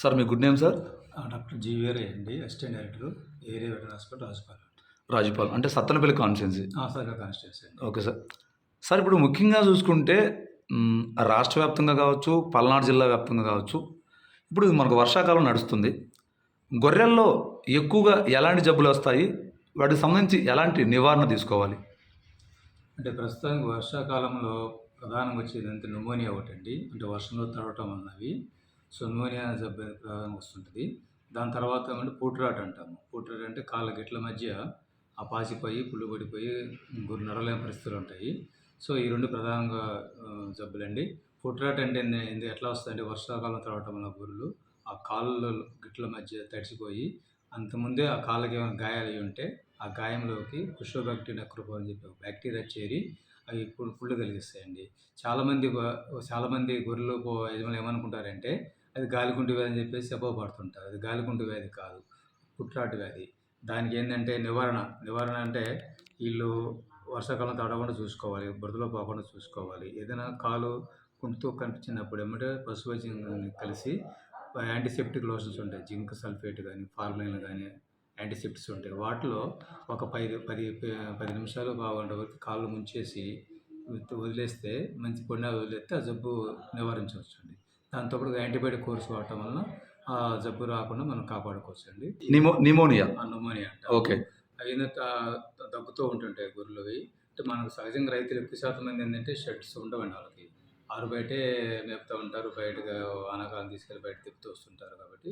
Sir మీ good name sir? Doctor GVR అండి assistant director area veterinary hospital Rajapalem. Rajapal అంటే Sattenapalli constituency? Sir constituency అండి. Okay sir. Sir ఇప్పుడు ముఖ్యంగా చూసుకుంటే రాష్ట్ర వ్యాప్తంగా కావచ్చు పల్నాడు జిల్లా వ్యాప్తంగా కావచ్చు ఇప్పుడు ఇది మనకు వర్షాకాలం నడుస్తుంది. గొర్రెల్లో ఎక్కువగా ఎలాంటి జబ్బులు వస్తాయి? వాటికి సంబంధించి ఎలాంటి నివారణ తీసుకోవాలి? అంటే ప్రస్తుతానికి వర్షాకాలంలో ప్రధానంగా వచ్చేది అంటే న్యూమోనియా ఒకటి అండి అంటే వర్షంలో తడవటం అన్నవి సో న్యూమోనియా అనే జబ్బు ప్రధానం వస్తుంటుంది. దాని తర్వాత ఏమంటే పూటరాట్ అంటాము. పూటరాట్ అంటే కాళ్ళ గిట్ల మధ్య ఆ పాసిపోయి పుళ్ళు పడిపోయి గురు నడవలేని పరిస్థితులు ఉంటాయి. సో ఈ రెండు ప్రధానంగా జబ్బులండి. పూటరాట్ అంటే ఏంది- ఎట్లా వస్తుందంటే వర్షాకాలం తర్వాత వల్ల గురులు ఆ కాళ్ళ గిట్ల మధ్య తడిసిపోయి అంతకుముందే ఆ కాళ్ళకి ఏమైనా గాయాలు అయి ఉంటే ఆ గాయంలోకి కుషోబ్యాక్టీరియా కృప అని చెప్పి బ్యాక్టీరియా చేరి అవి ఇప్పుడు పుళ్ళు కలిగిస్తాయండి. చాలామంది చాలామంది గొర్రెలు యజమాని యజమానులు ఏమనుకుంటారంటే అది గాలికుంటు వ్యాధి అని చెప్పేసి అపోపడుతుంటారు అది గాలికుంటు వ్యాధి కాదు. పుట్రాటు వ్యాధి. దానికి ఏంటంటే నివారణ. నివారణ అంటే వీళ్ళు వర్షాకాలం తడవకుండా చూసుకోవాలి బురదలో పోకుండా చూసుకోవాలి. ఏదైనా కాలు కుంటుతో కనిపించినప్పుడు ఏమంటే పశు వైద్యం కలిసి యాంటీసెప్టిక్ లోషన్స్ ఉంటాయి. జింక్ సల్ఫేట్ కానీ ఫార్మలిన్ కానీ యాంటీసెప్టిక్స్ ఉంటాయి. వాటిలో ఒక పది పది పది నిమిషాలు బాగుండే వరకు కాళ్ళు ముంచేసి వదిలేస్తే మంచి పొడిన వదిలేస్తే ఆ జబ్బు నివారించవచ్చు అండి దాంతో పాటు యాంటీబయాటిక్ కోర్స్ వాడటం వలన ఆ జబ్బు రాకుండా మనం కాపాడుకోవచ్చు అండి నిమో నిమోనియా? అంట. ఓకే. అవి దగ్గుతూ ఉంటుంటాయి గొర్రెలు అవి అంటే మనకు సహజంగా రైతులు ఎక్కువ శాతం మంది ఏంటంటే షెడ్స్ ఉండవండి వాళ్ళకి. ఆరు బయటే మేపుతూ ఉంటారు బయటగా వానాకాలం తీసుకెళ్ళి బయట తిప్పుతూ వస్తుంటారు కాబట్టి.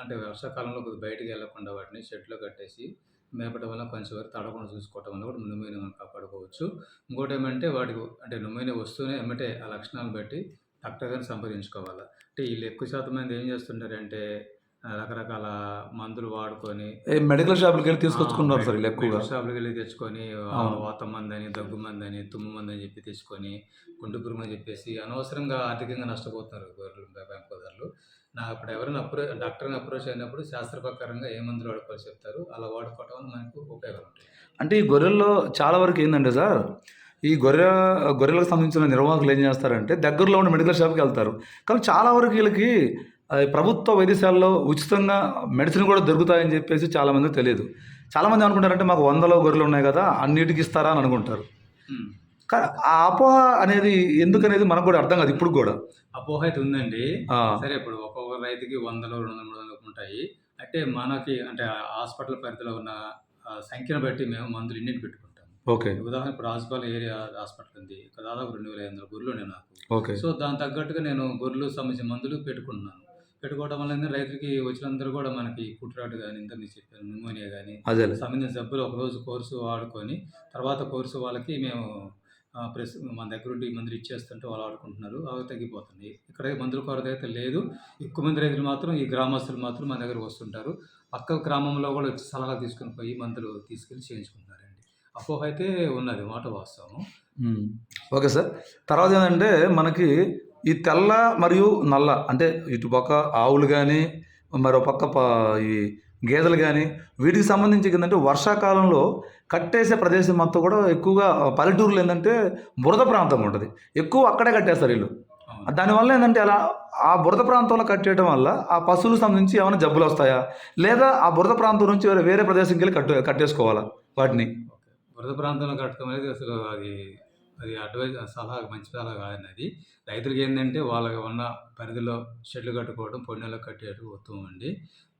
అంటే వర్షాకాలంలో కొద్దిగా బయటికి వెళ్ళకుండా వాటిని షెడ్లో కట్టేసి మేపడం వల్ల కొంచెం వరకు తడకుండా చూసుకోవటం వల్ల కూడా నుమ్మైన మనం కాపాడుకోవచ్చు. ఇంకోటి ఏమంటే వాటికి అంటే నుమ్మైన వస్తూనే ఎమ్మటే ఆ లక్షణాలను బట్టి డాక్టర్ గారిని సంప్రదించుకోవాలి? అంటే వీళ్ళు ఎక్కువ శాతం మంది ఏం చేస్తుంటారంటే రకరకాల మందులు వాడుకొని ఏ మెడికల్ షాపులకి వెళ్ళి తీసుకొచ్చుకున్నారు సార్ ఎక్కువగా మెడికల్ షాపులకి వెళ్ళి తెచ్చుకొని. వాత మంది అని దగ్గు మంది అని తుమ్ము మంది అని చెప్పి తెచ్చుకొని గుండు పురుగు అని చెప్పేసి అనవసరంగా ఆర్థికంగా నష్టపోతున్నారు గొర్రెలు పెంపకదారులు నా అప్పుడు ఎవరైనా అప్రో డాక్టర్ని అప్రోచ్ అయినప్పుడు శాస్త్ర ప్రకారంగా ఏ మందులు వాడుకోవాలో చెప్తారు. అలా వాడుకోవటం మనకు ఉపయోగం ఉంటుంది. అంటే ఈ గొర్రెల్లో చాలా వరకు ఏంటంటే సార్ ఈ గొర్రె గొర్రెలకు సంబంధించిన నిర్వాహకులు ఏం చేస్తారంటే దగ్గరలో ఉన్న మెడికల్ షాప్కి వెళ్తారు. కానీ చాలా వరకు వీళ్ళకి ప్రభుత్వ వైద్యశాలలో ఉచితంగా మెడిసిన్ కూడా దొరుకుతాయని చెప్పేసి చాలామందికి తెలియదు. చాలామంది అనుకుంటారంటే మాకు వందలో గొర్రెలు ఉన్నాయి కదా అన్నిటికి ఇస్తారా అని అనుకుంటారు. ఆ అపోహ అనేది ఎందుకనేది మనకు కూడా అర్థం కాదు ఇప్పుడు కూడా. అపోహ అయితే ఉందండి. సరే ఇప్పుడు ఒక్కొక్క రైతుకి వందలు రెండు వందలు మూడు వందలు ఉంటాయి. అంటే మనకి అంటే హాస్పిటల్ పరిధిలో ఉన్న సంఖ్యను బట్టి మేము మందులు ఇన్నిటి పెట్టుకుంటాం? ఓకే. ఉదాహరణ ఇప్పుడు ఏరియా హాస్పిటల్ ఉంది. ఇక్కడ దాదాపు రెండు వేల ఐదు వందల గొర్రెలు ఉన్నాయి నాకు. ఓకే. సో దాని తగ్గట్టుగా నేను గొర్రెలు సంబంధించిన మందులు పెట్టుకుంటున్నాను. పెట్టుకోవడం వల్ల రైతులకి వచ్చినందరూ కూడా మనకి కుట్రాటు కానీ ఇంత మీకు చెప్పాను న్యూమోనియా కానీ సంబంధించిన సభ్యులు ఒక రోజు కోర్సు వాడుకొని తర్వాత కోర్సు వాళ్ళకి మేము ప్రెస్ మన దగ్గర ఉండి మందులు ఇచ్చేస్తుంటే వాళ్ళు వాడుకుంటున్నారు. అవి తగ్గిపోతుంది ఇక్కడ మందుల కొరత అయితే లేదు. ఎక్కువ మంది రైతులు మాత్రం ఈ గ్రామస్తులు మాత్రం మన దగ్గర వస్తుంటారు. పక్క గ్రామంలో కూడా వచ్చి సలహా తీసుకుని పోయి మందులు తీసుకెళ్ళి చేయించుకుంటారండి అపోహ అయితే ఉన్నది మాట వాస్తవం. ఓకే సార్ తర్వాత ఏంటంటే మనకి ఈ తెల్ల మరియు నల్ల అంటే ఇటు పక్క ఆవులు కానీ మరో పక్క ఈ గేదెలు కానీ వీటికి సంబంధించి ఏంటంటే వర్షాకాలంలో కట్టేసే ప్రదేశం మొత్తం కూడా ఎక్కువగా పల్లెటూరులో ఏంటంటే బురద ప్రాంతం ఉంటుంది ఎక్కువ అక్కడే కట్టేస్తారు వీళ్ళు. దానివల్ల ఏంటంటే అలా ఆ బురద ప్రాంతంలో కట్టేయడం వల్ల ఆ పశువులకు సంబంధించి ఏమైనా జబ్బులు వస్తాయా లేదా ఆ బురద ప్రాంతం నుంచి వేరే వేరే ప్రదేశంకి వెళ్ళి కట్టు కట్టేసుకోవాలా వాటిని. వరద ప్రాంతంలో కట్టడం అనేది అసలు అది అది అడ్వైజ్ సలహా మంచి సలహా కాదండి అది. రైతులకి ఏంటంటే వాళ్ళకి ఉన్న పరిధిలో షెడ్లు కట్టుకోవడం పొన్నెలో కట్టేయడం ఉత్తమం అండి.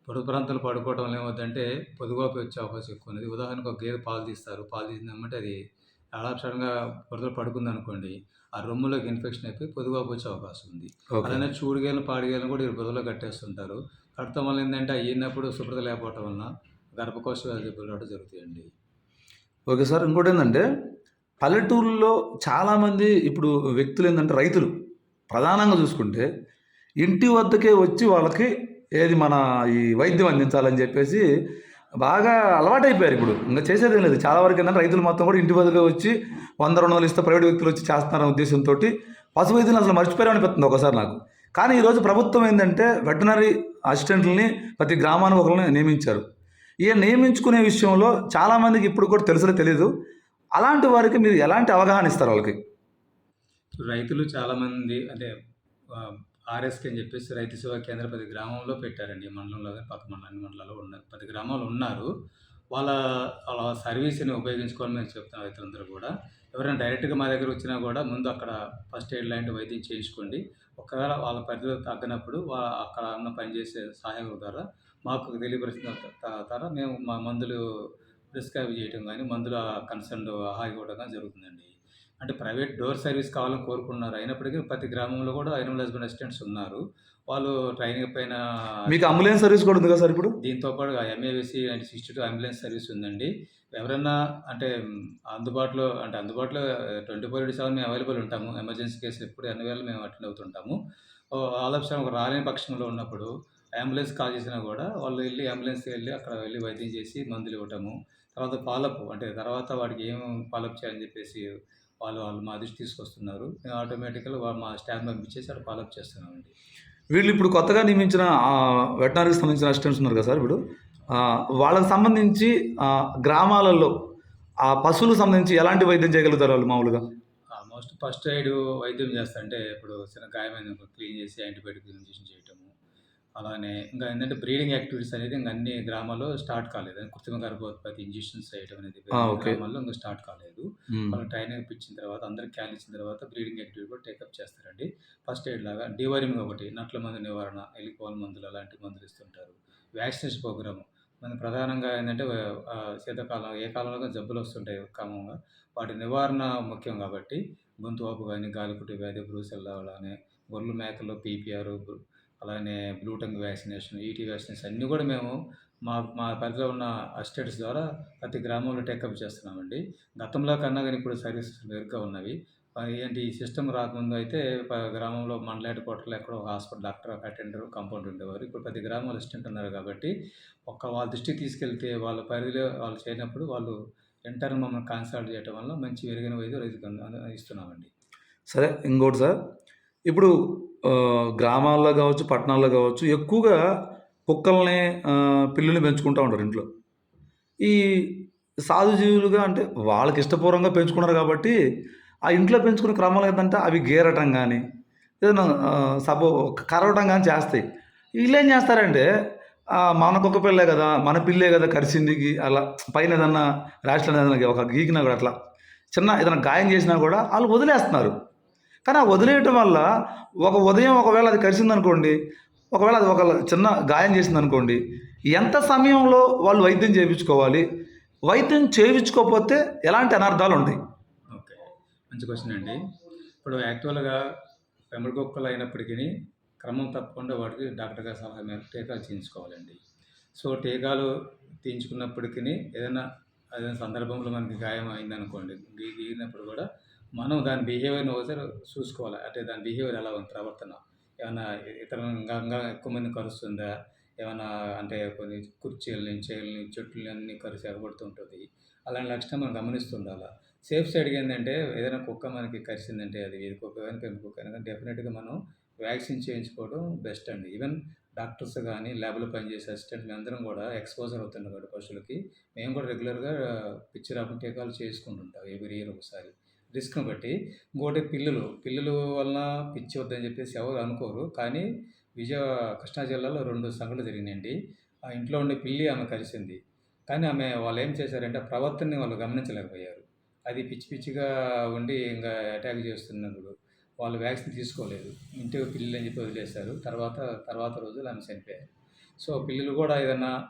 పొరుగు ప్రాంతాలు పడుకోవడం వల్ల ఏమవుతుందంటే పొదుగోపి వచ్చే అవకాశం ఎక్కువ ఉన్నది ఉదాహరణకు ఒక గేదె పాలు తీస్తారు. పాలు తీసిందంటే అది అడాప్షన్గా పొరదలు పడుకుంది అనుకోండి ఆ రొమ్ములోకి ఇన్ఫెక్షన్ అయిపోయి పొదుగోపు వచ్చే అవకాశం ఉంది. అలానే చూడుగేలను పాడిగేలను కూడా ఈ బురదలో కట్టేస్తుంటారు. కట్టడం వల్ల ఏంటంటే అయినప్పుడు శుభ్రత లేకపోవటం వలన గర్భకోశ వ్యాధి జరుగుతాయండి. ఓకే సార్ ఇంకోటి ఏంటంటే పల్లెటూరులో చాలామంది ఇప్పుడు వ్యక్తులు ఏంటంటే రైతులు. ప్రధానంగా చూసుకుంటే ఇంటి వద్దకే వచ్చి వాళ్ళకి ఏది మన ఈ వైద్యం అందించాలని చెప్పేసి బాగా అలవాటైపోయారు ఇప్పుడు. ఇంకా చేసేది లేదు. చాలా వరకు ఏంటంటే రైతులు మొత్తం కూడా ఇంటి వద్దకే వచ్చి వంద రెండు వందలు ఇస్తే ప్రైవేట్ వ్యక్తులు వచ్చి చేస్తున్నారనే ఉద్దేశంతో పశు వైద్యులు అసలు మర్చిపోయారు అనిపిస్తుంది ఒకసారి నాకు. కానీ ఈరోజు ప్రభుత్వం ఏంటంటే వెటనరీ అసిస్టెంట్లని ప్రతి గ్రామానికి ఒకరిని నియమించారు. ఈయన నియమించుకునే విషయంలో చాలామందికి ఇప్పుడు కూడా తెలుసులో తెలియదు అలాంటి వారికి మీరు ఎలాంటి అవగాహన ఇస్తారు వాళ్ళకి? రైతులు చాలామంది అంటే ఆ, ఆర్ఎస్కే అని చెప్పేసి రైతు సేవా కేంద్ర పది గ్రామంలో పెట్టారండి. ఈ మండలంలో పక్క మండలం అన్ని మండలాల్లో ఉన్న పది గ్రామాలు ఉన్నారు. వాళ్ళ వాళ్ళ సర్వీస్ని ఉపయోగించుకోవాలని మేము చెప్తున్నాం రైతులందరూ కూడా. ఎవరైనా డైరెక్ట్గా మా దగ్గర వచ్చినా కూడా ముందు అక్కడ ఫస్ట్ ఎయిడ్ లాంటి వైద్యం చేయించుకోండి. ఒకవేళ వాళ్ళ పరిధిలో తగ్గినప్పుడు వాళ్ళ అక్కడ ఉన్న పనిచేసే సహాయకుల ద్వారా మాకు తెలియపరిచిన త- ద్వారా మేము మా మందులు ప్రిస్క్రైబ్ చేయటం కానీ మందుల కన్సర్న్ ఆహా ఇవ్వడం కానీ జరుగుతుందండి. అంటే ప్రైవేట్ డోర్ సర్వీస్ కావాలని కోరుకున్నారు అయినప్పటికీ ప్రతి గ్రామంలో కూడా ఐరన్ హస్బెండ్ అసిస్టెంట్స్ ఉన్నారు. వాళ్ళు ట్రైనింగ్ పైన మీకు అంబులెన్స్ సర్వీస్ కూడా ఉంది కదా సార్ ఇప్పుడు? దీంతో పాటు MAVC and sixty two ambulance service ఉందండి. ఎవరన్నా అంటే అందుబాటులో అంటే అందుబాటులో ట్వంటీ ఫోర్ ఇంటూ సెవెన్ మేము అవైలబుల్ ఉంటాము. ఎమర్జెన్సీ కేసులు ఎప్పుడు అన్ని వేళ మేము అటెండ్ అవుతుంటాము. ఆలోచన ఒక రాలేని పక్షంలో ఉన్నప్పుడు అంబులెన్స్ కాల్ చేసినా కూడా వాళ్ళు వెళ్ళి అంబులెన్స్కి వెళ్ళి అక్కడ వెళ్ళి వైద్యం చేసి మందులు ఇవ్వటము తర్వాత ఫాలోఅప్ అంటే తర్వాత వాడికి ఏం ఫాలోఅప్ చేయాలని చెప్పేసి వాళ్ళు వాళ్ళు మా దృష్టి తీసుకొస్తున్నారు. మేము ఆటోమేటిక్గా మా స్టాఫ్ పంపించేసి అక్కడ ఫాలోఅప్ చేస్తున్నామండి. వీళ్ళు ఇప్పుడు కొత్తగా నియమించిన వెటనరీకి సంబంధించిన అసిస్టెంట్స్ ఉన్నారు కదా సార్ ఇప్పుడు? వాళ్ళకి సంబంధించి గ్రామాలలో ఆ పశువులకు సంబంధించి ఎలాంటి వైద్యం చేయగలుగుతారు వాళ్ళు మామూలుగా? ఆల్మోస్ట్ ఫస్ట్ ఎయిడ్ వైద్యం చేస్తా అంటే ఇప్పుడు చిన్న గాయమైన క్లీన్ చేసి యాంటీబయాటిక్ ఇంజెక్షన్ చేయటము అలానే ఇంకా ఏంటంటే బ్రీడింగ్ యాక్టివిటీస్ అనేది ఇంకా అన్ని గ్రామాల్లో స్టార్ట్ కాలేదు. కృత్రిమ గర్భోత్పత్తి ఇంజెక్షన్స్ చేయటం అనేది. గ్రామాల్లో ఇంకా స్టార్ట్ కాలేదు. వాళ్ళు ట్రైనింగ్ ఇప్పించిన తర్వాత అందరికి క్యాన్ ఇచ్చిన తర్వాత బ్రీడింగ్ యాక్టివిటీ కూడా టేకప్ చేస్తారండి. ఫస్ట్ ఎయిడ్ లాగా డివైరింగ్ ఒకటి నట్ల మందు నివారణ ఎలికోల్ మందులు అలాంటి మందులు ఇస్తుంటారు. వ్యాక్సినేషన్ ప్రోగ్రామ్ మన ప్రధానంగా ఏంటంటే శీతాకాలం ఏ కాలంలో జబ్బులు వస్తుంటాయి క్రమంగా. వాటి నివారణ ముఖ్యం కాబట్టి గొంతు వాపు కానీ గాలిపుట్టి వ్యాధి బ్రూసెల్లా అలానే గొర్రెలు మేకల్లో పీపీఆర్ అలానే బ్లూటంగ్ వ్యాక్సినేషన్ ఈటీ వ్యాక్సినేషన్ అన్నీ కూడా మేము మా మా పరిధిలో ఉన్న అస్టేట్స్ ద్వారా ప్రతి గ్రామంలో టేకప్ చేస్తున్నామండి. గతంలో కన్నా కానీ ఇప్పుడు సర్వీసెస్ మెరుగ్గా ఉన్నవి. ఏంటి ఈ సిస్టమ్ రాకముందు అయితే గ్రామంలో మండల హెడ్ ఎక్కడో ఒక హాస్పిటల్ డాక్టర్ ఒక అటెండర్ కంపౌండ్ ఉండేవారు. ఇప్పుడు ప్రతి గ్రామంలో అసిస్టెంట్ ఉన్నారు కాబట్టి ఒక్క వాళ్ళ దృష్టికి తీసుకెళ్తే వాళ్ళ పరిధిలో వాళ్ళు చేయనప్పుడు వాళ్ళు ఎంటర్ మమ్మల్ని కన్సల్ట్ చేయడం వల్ల మంచి మెరుగైన వైద్యం రైతుకు ఇస్తున్నామండి. సరే ఇంకోటి సార్. ఇప్పుడు గ్రామాల్లో కావచ్చు పట్టణాల్లో కావచ్చు ఎక్కువగా కుక్కల్ని పిల్లుల్ని పెంచుకుంటూ ఉంటారు ఇంట్లో. ఈ సాధు జీవులుగా అంటే వాళ్ళకి ఇష్టపూర్వకంగా పెంచుకున్నారు కాబట్టి ఆ ఇంట్లో పెంచుకునే క్రమాలు ఏంటంటే అవి గీరటం కానీ ఏదైనా సపో కరవటం కానీ చేస్తాయి. వీళ్ళు ఏం చేస్తారంటే మన కుక్క పిల్లే కదా మన పిల్లే కదా కరిచింది గీ- అలా పైన ఏదన్నా ర్యాష్లో ఏదైనా ఒక గీకినా కూడా అట్లా చిన్న ఏదైనా గాయం చేసినా కూడా వాళ్ళు వదిలేస్తున్నారు. కానీ ఆ వదిలేయటం వల్ల ఒక ఉదయం ఒకవేళ అది కరిచిందనుకోండి ఒకవేళ అది ఒక చిన్న గాయం చేసింది అనుకోండి ఎంత సమయంలో వాళ్ళు వైద్యం చేయించుకోవాలి? వైద్యం చేయించుకోకపోతే ఎలాంటి అనర్థాలు ఉంటాయి? ఓకే. మంచి క్వశ్చన్ అండి. ఇప్పుడు యాక్చువల్గా పెంబడి కుక్కలు అయినప్పటికీ క్రమం తప్పకుండా వాటికి డాక్టర్ గారి సలహా మేరకు టీకాలు చేయించుకోవాలండి. సో టీకాలు తీయించుకున్నప్పటికీ ఏదైనా ఏదైనా సందర్భంలో మనకి గాయం అయిందనుకోండి గీ కూడా మనం దాని బిహేవియర్ని ఒకసారి చూసుకోవాలి. అంటే దాని బిహేవియర్ ఎలా ఉంది? ప్రవర్తన. ఏమైనా ఇతర ఎక్కువ మంది కరుస్తుందా? ఏమైనా అంటే కొన్ని కుర్చీలని చైర్లని చెట్లు కలిసి కరిసి ఎగబడుతుంటుంది. అలాంటి లక్షణం మనం గమనిస్తుండాలి? సేఫ్ సైడ్గా ఏంటంటే ఏదైనా కుక్క మనకి కరిసిందంటే అది ఇది కుక్క కానీ పెంపు కుక్క కానీ డెఫినెట్గా మనం వ్యాక్సిన్ చేయించుకోవడం బెస్ట్ అండి. ఈవెన్ డాక్టర్స్ కానీ ల్యాబ్లో పనిచేసే అసిస్టెంట్ అందరం కూడా ఎక్స్పోజర్ అవుతున్నాం కాబట్టి పశువులకి. మేము కూడా రెగ్యులర్గా పిచ్చి రాకుండా టీకాలు చేసుకుంటుంటాం. ఎవ్రీ ఇయర్ ఒకసారి. రిస్క్ని బట్టి. ఇంకోటి పిల్లలు పిల్లలు వలన పిచ్చి వద్దని చెప్పేసి ఎవరు అనుకోరు. కానీ విజయ కృష్ణా జిల్లాలో రెండు సంఘటనలు జరిగినాయండి. ఆ ఇంట్లో ఉండే పిల్లి ఆమె కలిసింది. కానీ ఆమె వాళ్ళు ఏం చేశారంటే ప్రవర్తనని వాళ్ళు గమనించలేకపోయారు. అది పిచ్చి పిచ్చిగా ఉండి ఇంకా అటాక్ చేస్తున్నప్పుడు వాళ్ళు వ్యాక్సిన్ తీసుకోలేదు. ఇంటి పిల్లలు అని చెప్పి వదిలేశారు. తర్వాత తర్వాత రోజులు ఆమె చనిపోయారు. సో పిల్లలు కూడా ఏదైనా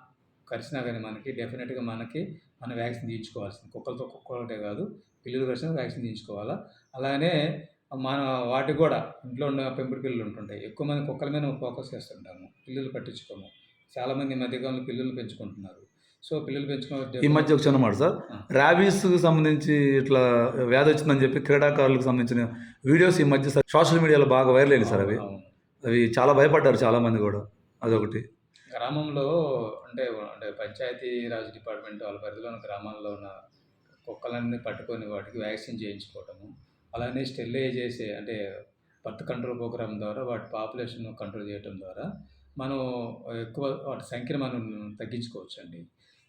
కరిచినా కానీ మనకి డెఫినెట్గా మనకి మన వ్యాక్సిన్ తీయించుకోవాల్సింది. కుక్కలతో కుక్కలటే కాదు పిల్లలు కరిచిన వ్యాక్సిన్ తీయించుకోవాలా? అలానే మన వాటికి కూడా ఇంట్లో ఉన్న పెంపుడు పిల్లలు ఉంటుంటాయి. ఎక్కువ మంది కుక్కల మీద ఫోకస్ చేస్తుంటాము. పిల్లలు పట్టించుకోము. చాలామంది ఈ మధ్యకాలంలో పిల్లలు పెంచుకుంటున్నారు. సో పిల్లలు ఈ పెంచుకోవడం మధ్య ఒక చిన్న మాట సార్. ర్యాబీస్కి సంబంధించి ఇట్లా వ్యాధి వచ్చిందని చెప్పి క్రీడాకారులకు సంబంధించిన వీడియోస్ ఈ మధ్య సార్ సోషల్ మీడియాలో బాగా వైరల్ అయింది సార్ అవి. అవి చాలా భయపడ్డారు చాలామంది కూడా. అదొకటి. గ్రామంలో అంటే అంటే పంచాయతీ రాజ్ డిపార్ట్మెంట్ వాళ్ళ పరిధిలో ఉన్న గ్రామాల్లో ఉన్న కుక్కలన్నీ పట్టుకొని వాటికి వ్యాక్సిన్ చేయించుకోవటము. అలానే స్టెరిలైజ్ చేసే అంటే బర్త్ కంట్రోల్ ప్రోగ్రామ్ ద్వారా వాటి పాపులేషన్ కంట్రోల్ చేయడం ద్వారా మనం ఎక్కువ వాటి సంఖ్యను మనం తగ్గించుకోవచ్చు అండి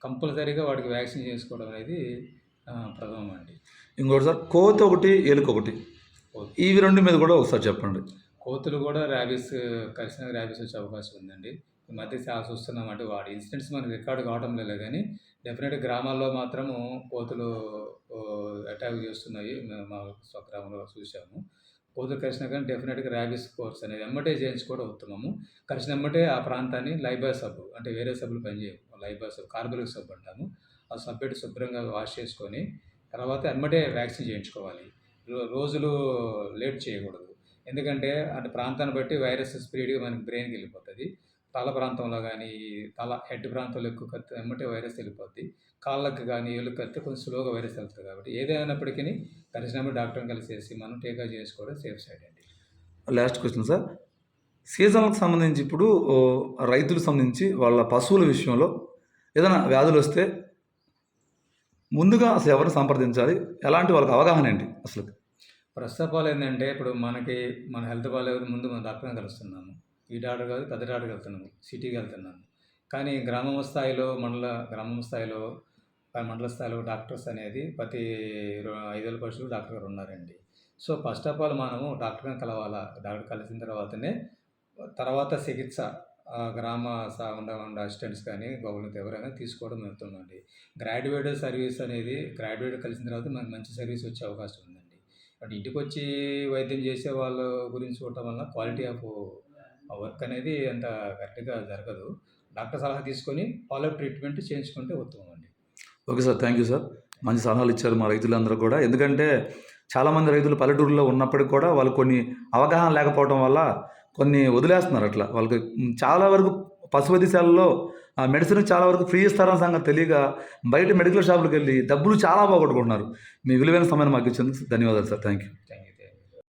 కంపల్సరీగా వాటికి వ్యాక్సిన్ చేసుకోవడం అనేది ప్రథమం అండి ఇంకోటి సార్ కోతి ఒకటి ఎలుక ఒకటి. ఇవి రెండు మీద కూడా ఒకసారి చెప్పండి. కోతులు కూడా ర్యాబీస్ కలిసిన ర్యాబీస్ వచ్చే అవకాశం ఉందండి. మధ్య చాలా చూస్తున్నాం అంటే వాడి. ఇన్సిడెంట్స్ మనం రికార్డు కావడం లేదు కానీ డెఫినెట్ గ్రామాల్లో మాత్రము కోతులు అటాక్ చేస్తున్నాయి. మేము మా స్వగ్రామంలో చూసాము. కోతులు కలిసినా కానీ డెఫినెట్గా ర్యాబీస్ కోర్స్ అనేది ఎమ్మటే చేయించుకోవడం ఉత్తమము. కరిచిన ఎమ్మటే ఆ ప్రాంతాన్ని లైబర్ సబ్బు అంటే వేరే సబ్బులు పనిచేయము లైబర్ సబ్బు కార్బోలిక్ సబ్బు అంటాము. ఆ సబ్బు పెట్టి శుభ్రంగా వాష్ చేసుకొని తర్వాత ఎమ్మటే వ్యాక్సిన్ చేయించుకోవాలి. రోజులు లేట్ చేయకూడదు. ఎందుకంటే అంటే ప్రాంతాన్ని బట్టి వైరస్ స్పీడ్గా మనకి బ్రెయిన్కి వెళ్ళిపోతుంది. తల ప్రాంతంలో కానీ తల హెడ్ ప్రాంతంలో ఎక్కువ కత్తి ఎమ్మటే వైరస్ వెళ్ళిపోద్ది కాళ్ళకి కానీ ఏళ్ళకి కత్తి కొంచెం స్లోగా వైరస్ వెళ్తుంది కాబట్టి ఏదైనప్పటికీ కలిసినప్పుడు డాక్టర్ని కలిసేసి మనం టీకా చేసుకోవడం సేఫ్ సైడ్ అండి. లాస్ట్ క్వశ్చన్ సార్ సీజన్లకు సంబంధించి ఇప్పుడు రైతులకు సంబంధించి వాళ్ళ పశువుల విషయంలో ఏదైనా వ్యాధులు వస్తే ముందుగా అసలు ఎవరిని సంప్రదించాలి? ఎలాంటి వాళ్ళకి అవగాహన ఏంటి అసలు ప్రస్తుత పాలు ఏంటంటే ఇప్పుడు మనకి మన హెల్త్ బాగాలేదు ముందు మన డాక్టర్ని కలుస్తున్నాము. ఈ డాక్టర్ కాదు పెద్ద డాక్టర్కి వెళ్తున్నాము సిటీకి వెళ్తున్నాము కానీ గ్రామం స్థాయిలో మండల గ్రామం స్థాయిలో మండల స్థాయిలో డాక్టర్స్ అనేది ప్రతి ఐదు ఐదేళ్ళ పశువులు డాక్టర్ గారు ఉన్నారండి. సో ఫస్ట్ ఆఫ్ ఆల్ మనము డాక్టర్ని కలవాలా? డాక్టర్ కలిసిన తర్వాతనే తర్వాత చికిత్స ఆ గ్రామ సా- ఉండ అసిస్టెంట్స్ కానీ గవర్నమెంట్ ఎవరైనా తీసుకోవడం జరుగుతుందండి. గ్రాడ్యుయేట్ సర్వీస్ అనేది గ్రాడ్యుయేట్ కలిసిన తర్వాత మనకు మంచి సర్వీస్ వచ్చే అవకాశం ఉందండి. అంటే ఇంటికి వచ్చి వైద్యం చేసే వాళ్ళ గురించి చూడటం వల్ల క్వాలిటీ ఆఫ్ వర్క్ అనేది అంత కరెక్ట్గా జరగదు. డాక్టర్ సలహా తీసుకొని ఫాలో ట్రీట్మెంట్ చేయించుకుంటే ఉత్తమం అండి okay sir thank you sir. మంచి సలహాలు ఇచ్చారు మా రైతులందరూ కూడా. ఎందుకంటే చాలామంది రైతులు పల్లెటూరులో ఉన్నప్పటికీ కూడా వాళ్ళు కొన్ని అవగాహన లేకపోవడం వల్ల కొన్ని వదిలేస్తున్నారు అట్లా. వాళ్ళకి చాలా వరకు పశువధిశాలలో ఆ మెడిసిన్ చాలా వరకు ఫ్రీ ఇస్తారన్న సంగతి తెలియక బయట మెడికల్ షాపులకు వెళ్ళి డబ్బులు చాలా పోగొట్టుకుంటున్నారు. మీ విలువైన సమయం మాకు ఇచ్చేందుకు ధన్యవాదాలు సార్. Thank you